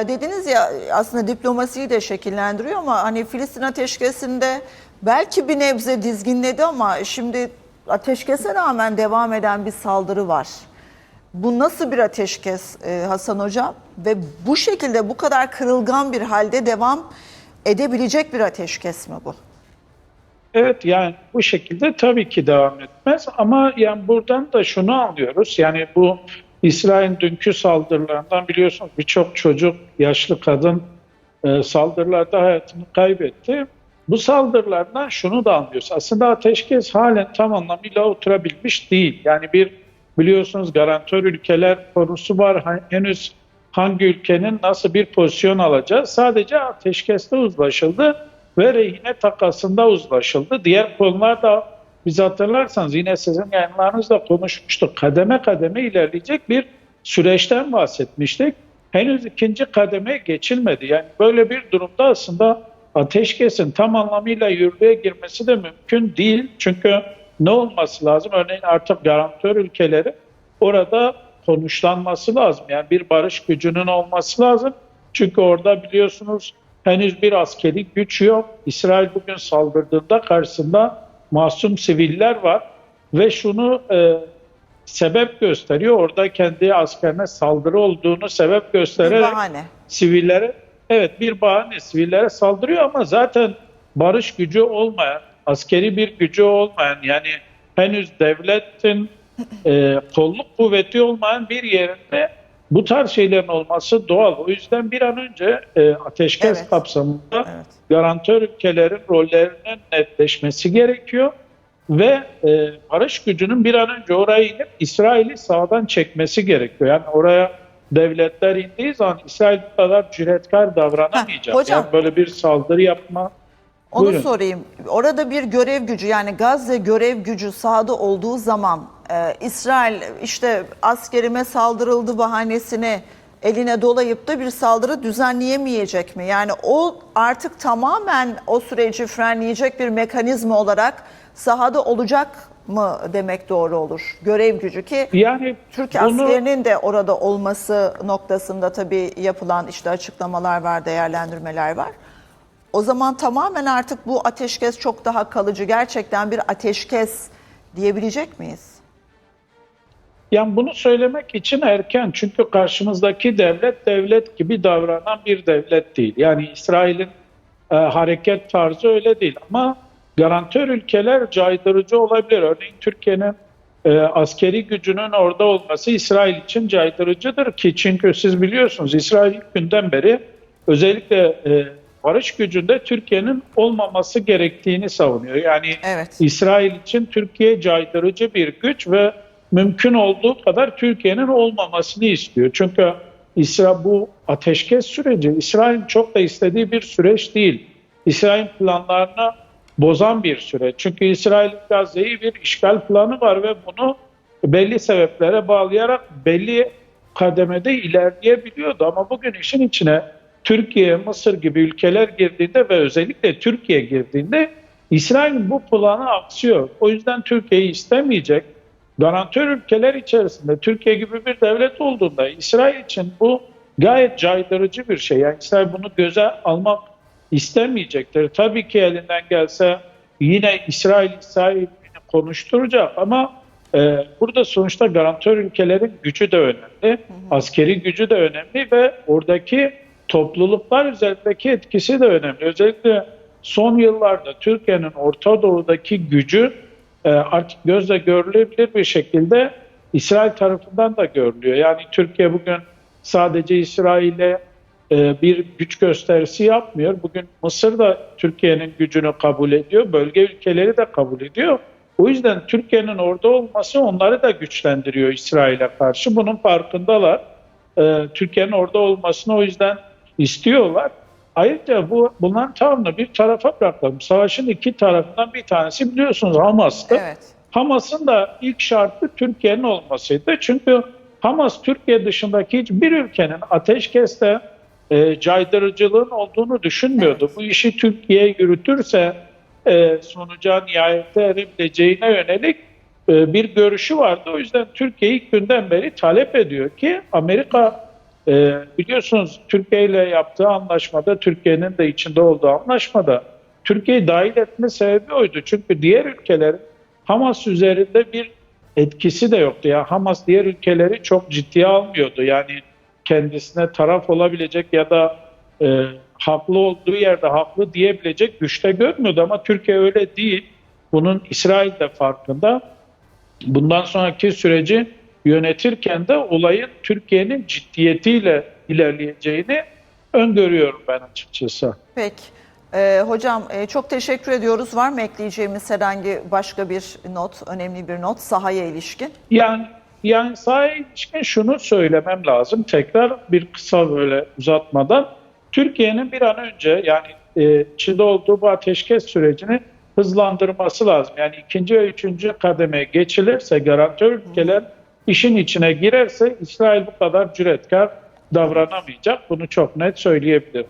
E, Dediniz ya aslında diplomasiyi de şekillendiriyor ama hani Filistin ateşkesinde belki bir nebze dizginledi ama şimdi ateşkese rağmen devam eden bir saldırı var. Bu nasıl bir ateşkes e, Hasan Hocam ve bu şekilde bu kadar kırılgan bir halde devam edebilecek bir ateşkes mi bu? Evet yani bu şekilde tabii ki devam etmez ama yani buradan da şunu anlıyoruz. Yani bu İsrail'in dünkü saldırılarından biliyorsunuz birçok çocuk, yaşlı kadın e, saldırılarda hayatını kaybetti. Bu saldırılardan şunu da anlıyoruz. Aslında ateşkes halen tam anlamıyla oturabilmiş değil. Yani bir biliyorsunuz garantör ülkeler konusu var. Henüz hangi ülkenin nasıl bir pozisyon alacağı sadece ateşkeste uzlaşıldı ve rehine takasında uzlaşıldı. Diğer konular da biz hatırlarsanız yine sizin yayınlarınızda konuşmuştuk. Kademe kademe ilerleyecek bir süreçten bahsetmiştik. Henüz ikinci kademeye geçilmedi. Yani böyle bir durumda aslında ateşkesin tam anlamıyla yürürlüğe girmesi de mümkün değil. Çünkü ne olması lazım? Örneğin artık garantör ülkeleri orada konuşlanması lazım. Yani bir barış gücünün olması lazım. Çünkü orada biliyorsunuz henüz bir askeri güç yok. İsrail bugün saldırdığında karşısında masum siviller var ve şunu e, sebep gösteriyor. Orada kendi askerine saldırı olduğunu sebep göstererek sivillere evet bir bahane sivillere saldırıyor ama zaten barış gücü olmayan, askeri bir gücü olmayan yani henüz devletin e, kolluk kuvveti olmayan bir yerinde bu tarz şeylerin olması doğal. O yüzden bir an önce e, ateşkes Evet. kapsamında Evet. garantör ülkelerin rollerinin netleşmesi gerekiyor ve e, barış gücünün bir an önce oraya inip İsrail'i sağdan çekmesi gerekiyor. Yani oraya devletler indiği zaman İsrail bu kadar cüretkar davranamayacak. Heh, hocam. Yani böyle bir saldırı yapma. Onu Buyurun. sorayım. Orada bir görev gücü yani Gazze görev gücü sahada olduğu zaman e, İsrail işte askerime saldırıldı bahanesini eline dolayıp da bir saldırı düzenleyemeyecek mi? Yani o artık tamamen o süreci frenleyecek bir mekanizma olarak sahada olacak mı demek doğru olur? Görev gücü ki Yani Türk bunu- askerinin de orada olması noktasında tabii yapılan işte açıklamalar var, değerlendirmeler var. O zaman tamamen artık bu ateşkes çok daha kalıcı, gerçekten bir ateşkes diyebilecek miyiz? Yani bunu söylemek için erken çünkü karşımızdaki devlet devlet gibi davranan bir devlet değil. Yani İsrail'in e, hareket tarzı öyle değil ama garantör ülkeler caydırıcı olabilir. Örneğin Türkiye'nin e, askeri gücünün orada olması İsrail için caydırıcıdır ki çünkü siz biliyorsunuz İsrail günden beri özellikle e, barış gücünde Türkiye'nin olmaması gerektiğini savunuyor. Yani Evet. İsrail için Türkiye caydırıcı bir güç ve mümkün olduğu kadar Türkiye'nin olmamasını istiyor. Çünkü İsra bu ateşkes süreci İsrail'in çok da istediği bir süreç değil. İsrail planlarını bozan bir süreç. Çünkü İsrail Gazze'yi bir işgal planı var ve bunu belli sebeplere bağlayarak belli kademede ilerleyebiliyordu. Ama bugün işin içine Türkiye, Mısır gibi ülkeler girdiğinde ve özellikle Türkiye girdiğinde İsrail bu planı aksıyor. O yüzden Türkiye'yi istemeyecek. Garantör ülkeler içerisinde Türkiye gibi bir devlet olduğunda İsrail için bu gayet caydırıcı bir şey. Yani İsrail bunu göze almak istemeyecektir. Tabii ki elinden gelse yine İsrail İsrail'i konuşturacak ama e, burada sonuçta garantör ülkelerin gücü de önemli, askeri gücü de önemli ve oradaki topluluklar üzerindeki etkisi de önemli. Özellikle son yıllarda Türkiye'nin Orta Doğu'daki gücü e, artık gözle görülebilir bir şekilde İsrail tarafından da görülüyor. Yani Türkiye bugün sadece İsrail'e e, bir güç gösterisi yapmıyor. Bugün Mısır da Türkiye'nin gücünü kabul ediyor. Bölge ülkeleri de kabul ediyor. O yüzden Türkiye'nin orada olması onları da güçlendiriyor İsrail'e karşı. Bunun farkındalar. E, Türkiye'nin orada olmasını o yüzden istiyorlar. Ayrıca bu bunların tamamını bir tarafa bırakalım. Savaşın iki tarafından bir tanesi biliyorsunuz Hamas'tı. Evet. Hamas'ın da ilk şartı Türkiye'nin olmasıydı. Çünkü Hamas Türkiye dışındaki hiçbir ülkenin ateşkeste e, caydırıcılığın olduğunu düşünmüyordu. Bu işi Türkiye yürütürse e, sonuca nihayete erebileceğine yönelik e, bir görüşü vardı. O yüzden Türkiye ilk günden beri talep ediyor ki Amerika e, biliyorsunuz Türkiye ile yaptığı anlaşmada, Türkiye'nin de içinde olduğu anlaşmada Türkiye'yi dahil etme sebebi oydu. Çünkü diğer ülkelerin Hamas üzerinde bir etkisi de yoktu. Ya Hamas diğer ülkeleri çok ciddiye almıyordu. Yani kendisine taraf olabilecek ya da e, haklı olduğu yerde haklı diyebilecek güçte görmüyordu ama Türkiye öyle değil. Bunun İsrail de farkında. Bundan sonraki süreci yönetirken de olayın Türkiye'nin ciddiyetiyle ilerleyeceğini öngörüyorum ben açıkçası. Peki. Ee, hocam e, çok teşekkür ediyoruz. Var mı ekleyeceğimiz herhangi başka bir not, önemli bir not sahaya ilişkin? Yani yani sahaya ilişkin şunu söylemem lazım. Tekrar bir kısa böyle uzatmadan Türkiye'nin bir an önce yani e, içinde olduğu bu ateşkes sürecini hızlandırması lazım. Yani ikinci ve üçüncü kademeye geçilirse garantör ülkeler işin içine girerse İsrail bu kadar cüretkar davranamayacak. Bunu çok net söyleyebilirim.